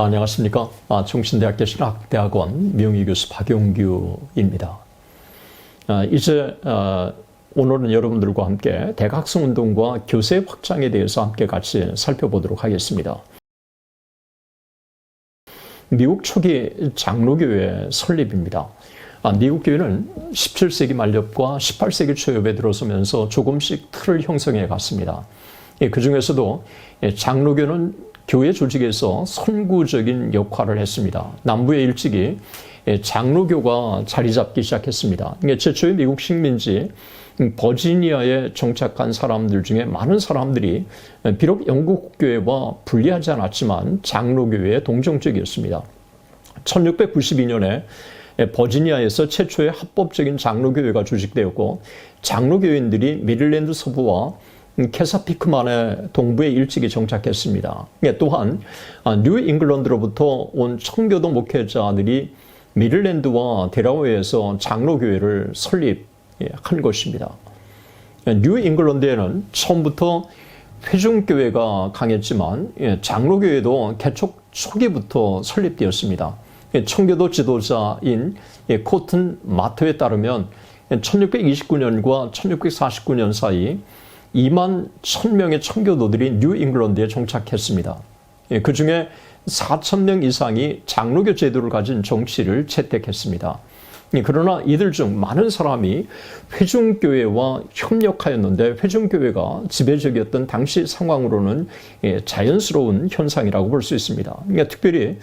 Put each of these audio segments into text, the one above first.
아, 안녕하십니까. 아, 중신대학교 신학대학원 명의교수 박용규입니다. 아, 이제 아, 오늘은 여러분들과 함께 대각성 운동과 교세 확장에 대해서 함께 같이 살펴보도록 하겠습니다. 미국 초기 장로교회 설립입니다. 아, 미국 교회는 17세기 말엽과 18세기 초엽에 들어서면서 조금씩 틀을 형성해 갔습니다. 예, 그 중에서도 예, 장로교는 교회 조직에서 선구적인 역할을 했습니다. 남부에 일찍이 예, 장로교가 자리 잡기 시작했습니다. 최초의 미국 식민지 음, 버지니아에 정착한 사람들 중에 많은 사람들이 예, 비록 영국 교회와 분리하지 않았지만 장로교회에 동정적이었습니다. 1692년에 예, 버지니아에서 최초의 합법적인 장로교회가 조직되었고 장로교인들이 미릴랜드 서부와 캐사피크만의 동부에 일찍이 정착했습니다. 예, 또한 아, 뉴 잉글랜드로부터 온 청교도 목회자들이 미들랜드와 데라웨에서 장로교회를 설립한 것입니다. 예, 뉴 잉글랜드에는 처음부터 회중교회가 강했지만 예, 장로교회도 개척 초기부터 설립되었습니다. 청교도 지도자인 코튼 마토에 따르면 1629년과 1649년 사이 2만 1000명의 청교도들이 뉴 잉글랜드에 정착했습니다. 예, 그 중에 4천 명 이상이 장로교 제도를 가진 정치를 채택했습니다. 예, 그러나 이들 중 많은 사람이 회중교회와 협력하였는데 회중교회가 지배적이었던 당시 상황으로는 예, 자연스러운 현상이라고 볼 수 있습니다. 그러니까 특별히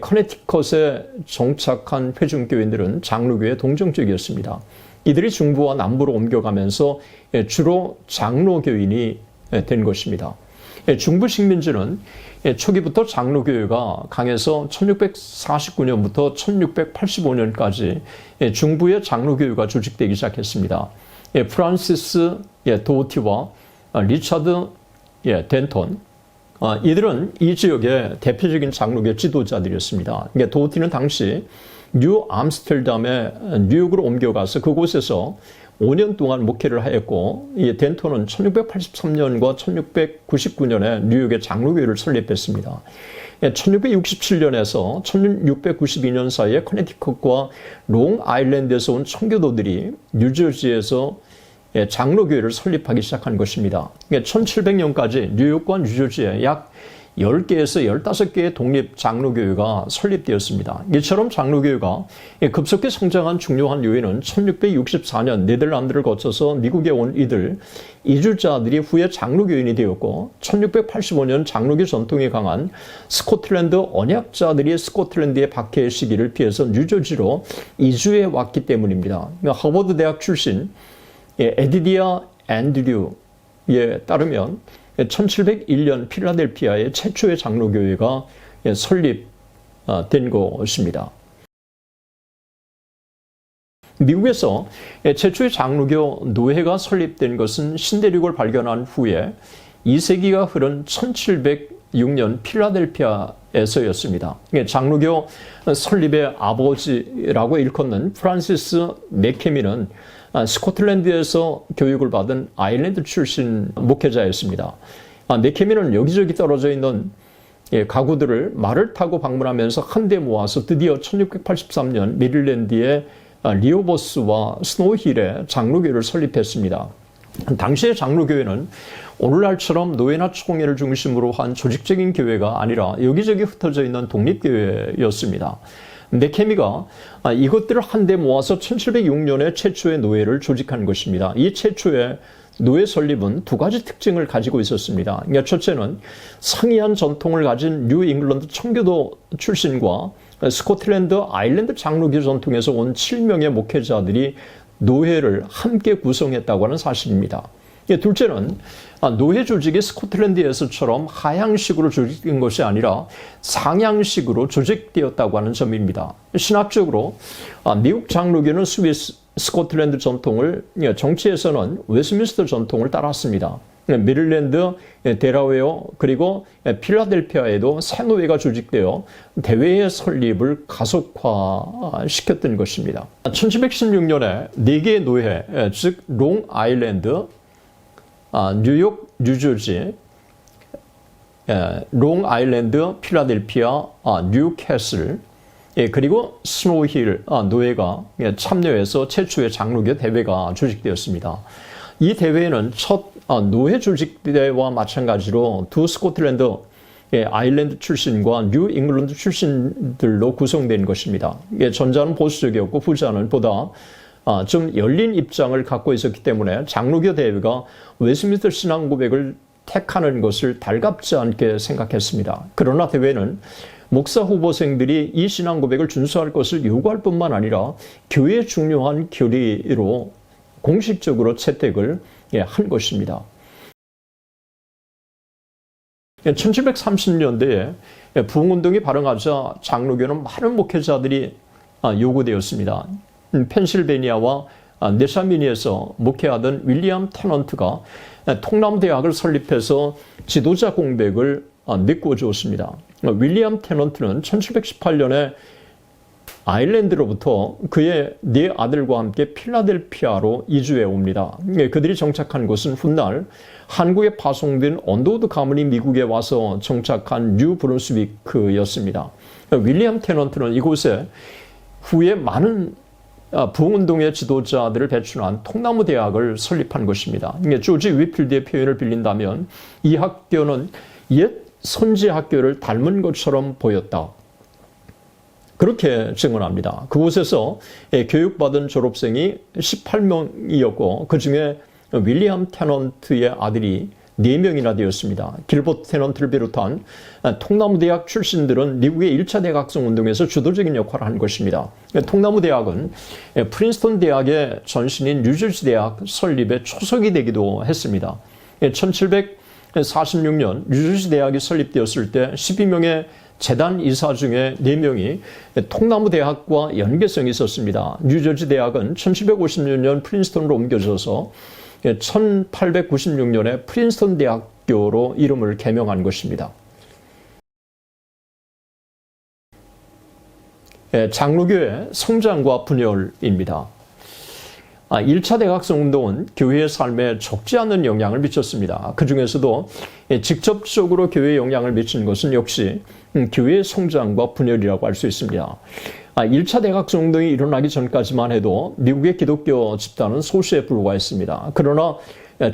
커네티컷에 정착한 회중교회들은 장로교회 동정적이었습니다. 이들이 중부와 남부로 옮겨가면서 예, 주로 장로교인이 예, 된 것입니다. 예, 중부 식민지는 초기부터 장로교회가 강해서 1649년부터 1685년까지 중부의 장로교회가 조직되기 시작했습니다. 프란시스 도티와 리차드 덴톤 아, 이들은 이 지역의 대표적인 장로교 지도자들이었습니다. 도티는 당시 뉴 암스텔담에 뉴욕으로 옮겨가서 그곳에서 5년 동안 목회를 하였고 이 덴토는 1683년과 1699년에 뉴욕의 장로교회를 설립했습니다. 1667년에서 1692년 사이에 커네티컷과 롱 아일랜드에서 온 청교도들이 뉴저지에서 장로교회를 설립하기 시작한 것입니다. 1700년까지 뉴욕과 뉴저지에 약 10개에서 15개의 독립 장로교회가 설립되었습니다. 이처럼 장로교회가 급속히 성장한 중요한 요인은 1664년 네덜란드를 거쳐서 미국에 온 이들 이주자들이 후에 장로교인이 되었고 1685년 장로교 전통이 강한 스코틀랜드 언약자들이 스코틀랜드의 박해의 시기를 피해서 뉴저지로 이주해 왔기 때문입니다. 그러니까 하버드 대학 출신 에디디아 앤드류에 따르면 1701년 필라델피아의 최초의 장로교회가 설립된 것입니다. 미국에서 최초의 장로교 노회가 설립된 것은 신대륙을 발견한 후에 2세기가 흐른 1706년 필라델피아에서였습니다. 장로교 설립의 아버지라고 일컫는 프란시스 메케미는 아, 스코틀랜드에서 교육을 받은 아일랜드 출신 목회자였습니다. 아, 네케미는 여기저기 떨어져 있는 예, 가구들을 말을 타고 방문하면서 한데 모아서 드디어 1683년 메릴랜드의 아, 리오버스와 스노힐에 장로교를 설립했습니다. 당시의 장로교회는 오늘날처럼 노예나 총회를 중심으로 한 조직적인 교회가 아니라 여기저기 흩어져 있는 독립교회였습니다. 네케미가 아, 이것들을 한데 모아서 1706년에 최초의 노예를 조직한 것입니다. 이 최초의 노예 설립은 두 가지 특징을 가지고 있었습니다. 그러니까 첫째는 상이한 전통을 가진 뉴 잉글랜드 청교도 출신과 스코틀랜드 아일랜드 장로교 전통에서 온 7명의 목회자들이 노예를 함께 구성했다고 하는 사실입니다. 예, 둘째는 아, 노예 조직이 스코틀랜드에서처럼 하향식으로 조직된 것이 아니라 상향식으로 조직되었다고 하는 점입니다. 신학적으로 아, 미국 장로교는 스위스, 스코틀랜드 전통을 예, 정치에서는 웨스민스터 전통을 따랐습니다. 예, 미릴랜드, 데라웨어 그리고 필라델피아에도 새 노예가 조직되어 대회의 설립을 가속화시켰던 것입니다. 1716년에 4개의 노예, 즉 롱 아일랜드, 아, 뉴욕, 뉴저지, 예, 롱 아일랜드, 필라델피아, 아, 뉴캐슬, 예, 그리고 스노우힐 아, 노예가 예, 참여해서 최초의 장로교 대회가 조직되었습니다. 이 대회는 첫 아, 노예 조직 대회와 마찬가지로 두 스코틀랜드 예, 아일랜드 출신과 뉴 잉글랜드 출신들로 구성된 것입니다. 예, 전자는 보수적이었고 후자는 보다 아, 좀 열린 입장을 갖고 있었기 때문에 장로교 대회가 웨스민스터 신앙 고백을 택하는 것을 달갑지 않게 생각했습니다. 그러나 대회는 목사 후보생들이 이 신앙 고백을 준수할 것을 요구할 뿐만 아니라 교회의 중요한 교리로 공식적으로 채택을 예, 한 것입니다. 1730년대에 부흥운동이 발흥하자 장로교는 많은 목회자들이 아, 요구되었습니다. 음, 펜실베니아와 아, 네샤미니에서 목회하던 윌리엄 테넌트가 통남대학을 설립해서 지도자 공백을 아, 메꿔주었습니다. 윌리엄 테넌트는 1718년에 아일랜드로부터 그의 네 아들과 함께 필라델피아로 이주해 옵니다. 예, 그들이 정착한 곳은 훗날 한국에 파송된 언더우드 가문이 미국에 와서 정착한 뉴 브룬스위크였습니다. 윌리엄 테넌트는 이곳에 후에 많은 아, 부흥운동의 지도자들을 배출한 통나무 대학을 설립한 것입니다. 조지 위필드의 표현을 빌린다면 이 학교는 옛 선지 학교를 닮은 것처럼 보였다. 그렇게 증언합니다. 그곳에서 교육받은 졸업생이 18명이었고 그 중에 윌리엄 테넌트의 아들이 4명이나 되었습니다. 길버트 테넌트를 비롯한 통나무 대학 출신들은 미국의 1차 대학생 운동에서 주도적인 역할을 한 것입니다. 통나무 대학은 프린스턴 대학의 전신인 뉴저지 대학 설립의 초석이 되기도 했습니다. 1746년 뉴저지 대학이 설립되었을 때 12명의 재단 이사 중에 4명이 통나무 대학과 연계성이 있었습니다. 뉴저지 대학은 1756년 프린스턴으로 옮겨져서 1896년에 프린스턴 대학교로 이름을 개명한 것입니다. 예, 장로교의 성장과 분열입니다. 1차 아, 대각성 운동은 교회의 삶에 적지 않은 영향을 미쳤습니다. 그 중에서도 직접적으로 교회에 영향을 미친 것은 역시 음, 교회의 성장과 분열이라고 할 수 있습니다. 1차 아, 대각성 운동이 일어나기 전까지만 해도 미국의 기독교 집단은 소수에 불과했습니다. 그러나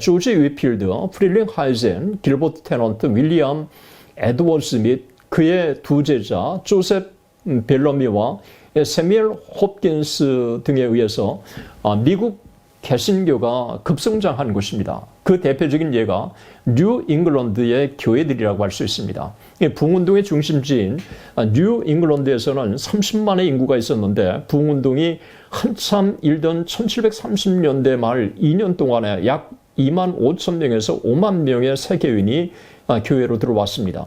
조지 위필드, 프릴링 하이젠, 길버트 테넌트, 윌리엄 에드워즈 및 그의 두 제자 조셉 음, 벨러미와 세미엘 홉킨스 등에 의해서 아, 미국 개신교가 급성장한 것입니다. 그 대표적인 예가 뉴 잉글랜드의 교회들이라고 할 수 있습니다. 부흥운동의 중심지인 아, 뉴 잉글랜드에서는 30만의 인구가 있었는데 부흥운동이 한참 일던 1730년대 말 2년 동안에 약 2만 5천 명에서 5만 명의 세계인이 아, 교회로 들어왔습니다.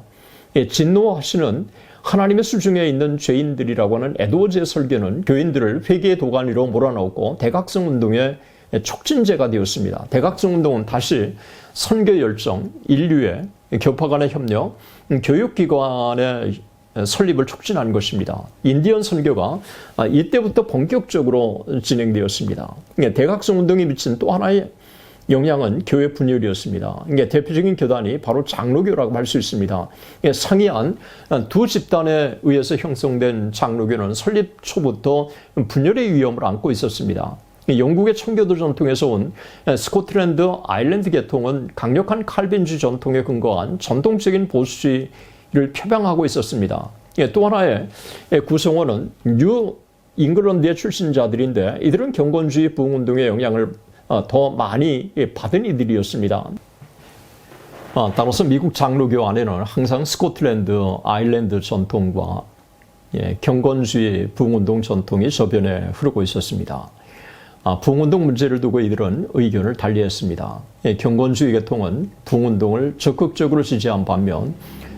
진노하시는 하나님의 수중에 있는 죄인들이라고 하는 에드워즈의 설교는 교인들을 회개의 도가니로 몰아넣고 대각성 운동의 촉진제가 되었습니다. 대각성 운동은 다시 선교 열정, 인류의 교파 간의 협력, 교육기관의 설립을 촉진한 것입니다. 인디언 선교가 이때부터 본격적으로 진행되었습니다. 대각성 운동이 미친 또 하나의 영향은 교회 분열이었습니다. 이게 대표적인 교단이 바로 장로교라고 할 수 있습니다. 상이한 두 집단에 의해서 형성된 장로교는 설립 초부터 분열의 위험을 안고 있었습니다. 영국의 청교도 전통에서 온 스코틀랜드 아일랜드 계통은 강력한 칼빈주 전통에 근거한 전통적인 보수주의를 표방하고 있었습니다. 또 하나의 구성원은 뉴 잉글랜드의 출신자들인데 이들은 경건주의 부흥운동의 영향을 어, 더 많이 받은 이들이었습니다. 어, 따라서 미국 장로교 안에는 항상 스코틀랜드, 아일랜드 전통과 예, 경건주의 부흥운동 전통이 저변에 흐르고 있었습니다. 아, 부흥운동 문제를 두고 이들은 의견을 달리했습니다. 예, 경건주의 계통은 부흥운동을 적극적으로 지지한 반면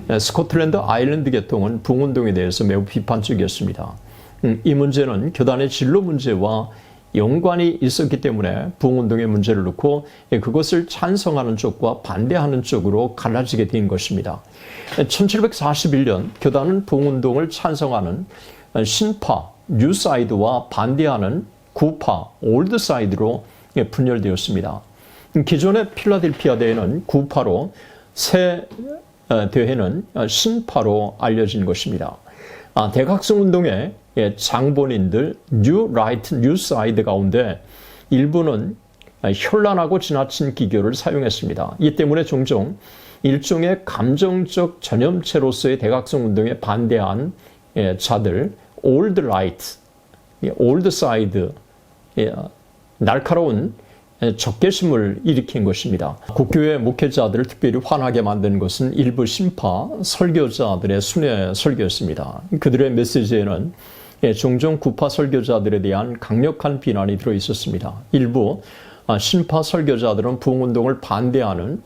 예, 스코틀랜드 아일랜드 계통은 부흥운동에 대해서 매우 비판적이었습니다. 음, 이 문제는 교단의 진로 문제와 연관이 있었기 때문에 부흥운동의 문제를 놓고 그것을 찬성하는 쪽과 반대하는 쪽으로 갈라지게 된 것입니다. 1741년 교단은 부흥운동을 찬성하는 신파, 뉴사이드와 반대하는 구파, 올드사이드로 분열되었습니다. 기존의 필라델피아 대회는 구파로 새 어, 대회는 어, 신파로 알려진 것입니다. 아, 대각성 운동의 예, 장본인들 뉴 라이트 뉴 사이드 가운데 일부는 아, 현란하고 지나친 기교를 사용했습니다. 이 때문에 종종 일종의 감정적 전염체로서의 대각성 운동에 반대한 예, 자들 올드 라이트, 올드 사이드 날카로운 적개심을 일으킨 것입니다. 국교의 목회자들을 특별히 화나게 만든 것은 일부 신파 설교자들의 순회 설교였습니다. 그들의 메시지에는 예, 종종 구파 설교자들에 대한 강력한 비난이 들어 있었습니다. 일부 아, 신파 설교자들은 부흥운동을 반대하는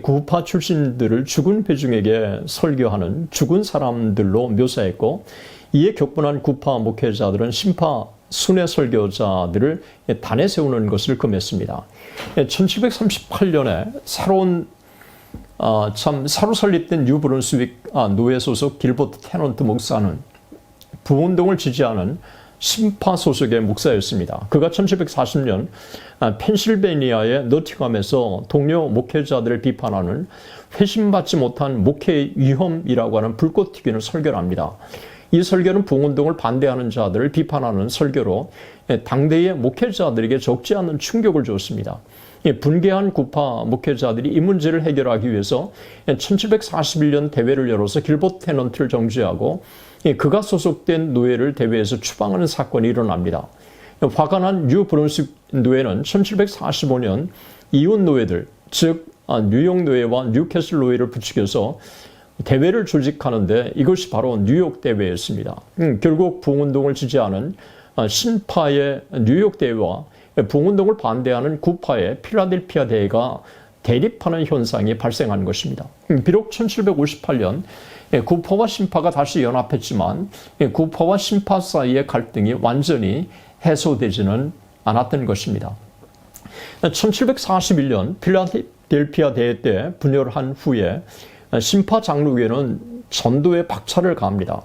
구파 출신들을 죽은 회중에게 설교하는 죽은 사람들로 묘사했고 이에 격분한 구파 목회자들은 신파 순회 설교자들을 단에 세우는 것을 금했습니다. 1738년에 새로운 어, 참 새로 설립된 뉴브룬스윅 아, 노예 소속 길버트 테넌트 목사는 부운동을 지지하는 심파 소속의 목사였습니다. 그가 1740년 아, 펜실베니아의 너티감에서 동료 목회자들을 비판하는 회심받지 못한 목회의 위험이라고 하는 불꽃 튀기는 설교를 합니다. 이 설교는 부운동을 반대하는 자들을 비판하는 설교로 당대의 목회자들에게 적지 않은 충격을 주었습니다. 분개한 구파 목회자들이 이 문제를 해결하기 위해서 1741년 대회를 열어서 길버트 테넌트를 정지하고 그가 소속된 노예를 대회에서 추방하는 사건이 일어납니다. 화가 난 뉴브론스 노예는 1745년 이혼 노예들, 즉 아, 뉴욕 노예와 뉴캐슬 노예를 부추겨서 대회를 조직하는데 이것이 바로 뉴욕 대회였습니다. 음, 결국 부흥운동을 지지하는 아, 신파의 뉴욕 대회와 부흥운동을 반대하는 구파의 필라델피아 대회가 대립하는 현상이 발생한 것입니다. 음, 비록 1758년 예, 구파와 신파가 다시 연합했지만 예, 구파와 신파 사이의 갈등이 완전히 해소되지는 않았던 것입니다. 1741년 필라델피아 대회 때 분열한 후에 심파 장로교회는 전도에 박차를 가합니다.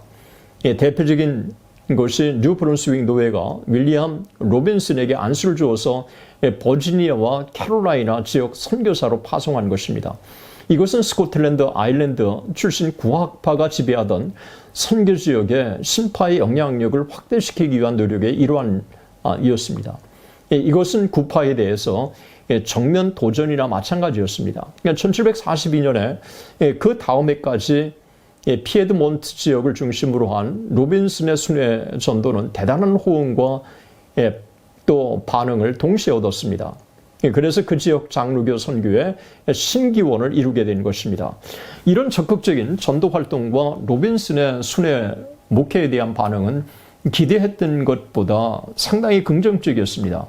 예, 대표적인 것이 뉴브룬스윅 노예가 윌리엄 로빈슨에게 안수를 주어서 예, 버지니아와 캐롤라이나 지역 선교사로 파송한 것입니다. 이것은 스코틀랜드 아일랜드 출신 구학파가 지배하던 선교 지역의 신파의 영향력을 확대시키기 위한 노력의 일환이었습니다. 예, 이것은 구파에 대해서 예, 정면 도전이나 마찬가지였습니다. 그러니까 1742년에 예, 그 다음 해까지 피에드몬트 지역을 중심으로 한 로빈슨의 순회 전도는 대단한 호응과 또 반응을 동시에 얻었습니다. 그래서 그 지역 장로교 선교에 신기원을 이루게 된 것입니다. 이런 적극적인 전도 활동과 로빈슨의 순회 목회에 대한 반응은 기대했던 것보다 상당히 긍정적이었습니다.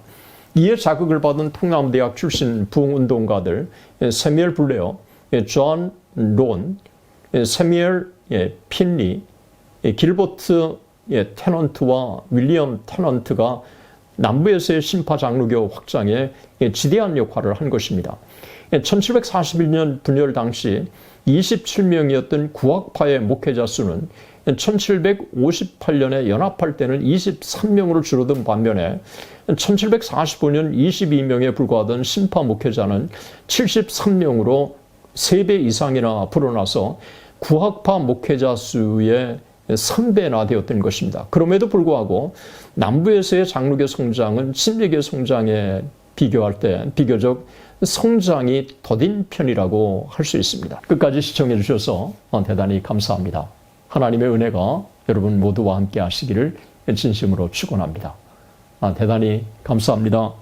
이에 자극을 받은 통남대학 출신 부흥운동가들 세미엘 블레어, 존 론, 세미엘 핀리, 길버트 테넌트와 윌리엄 테넌트가 남부에서의 신파 장로교 확장에 지대한 역할을 한 것입니다. 1741년 분열 당시 27명이었던 구학파의 목회자 수는 1758년에 연합할 때는 23명으로 줄어든 반면에 1745년 22명에 불과하던 신파 목회자는 73명으로 3배 이상이나 불어나서 구학파 목회자 수의 3배나 되었던 것입니다. 그럼에도 불구하고 남부에서의 장로교 성장은 침례교 성장에 비교할 때 비교적 성장이 더딘 편이라고 할 수 있습니다. 끝까지 시청해 주셔서 대단히 감사합니다. 하나님의 은혜가 여러분 모두와 함께 하시기를 진심으로 축원합니다. 아, 대단히 감사합니다.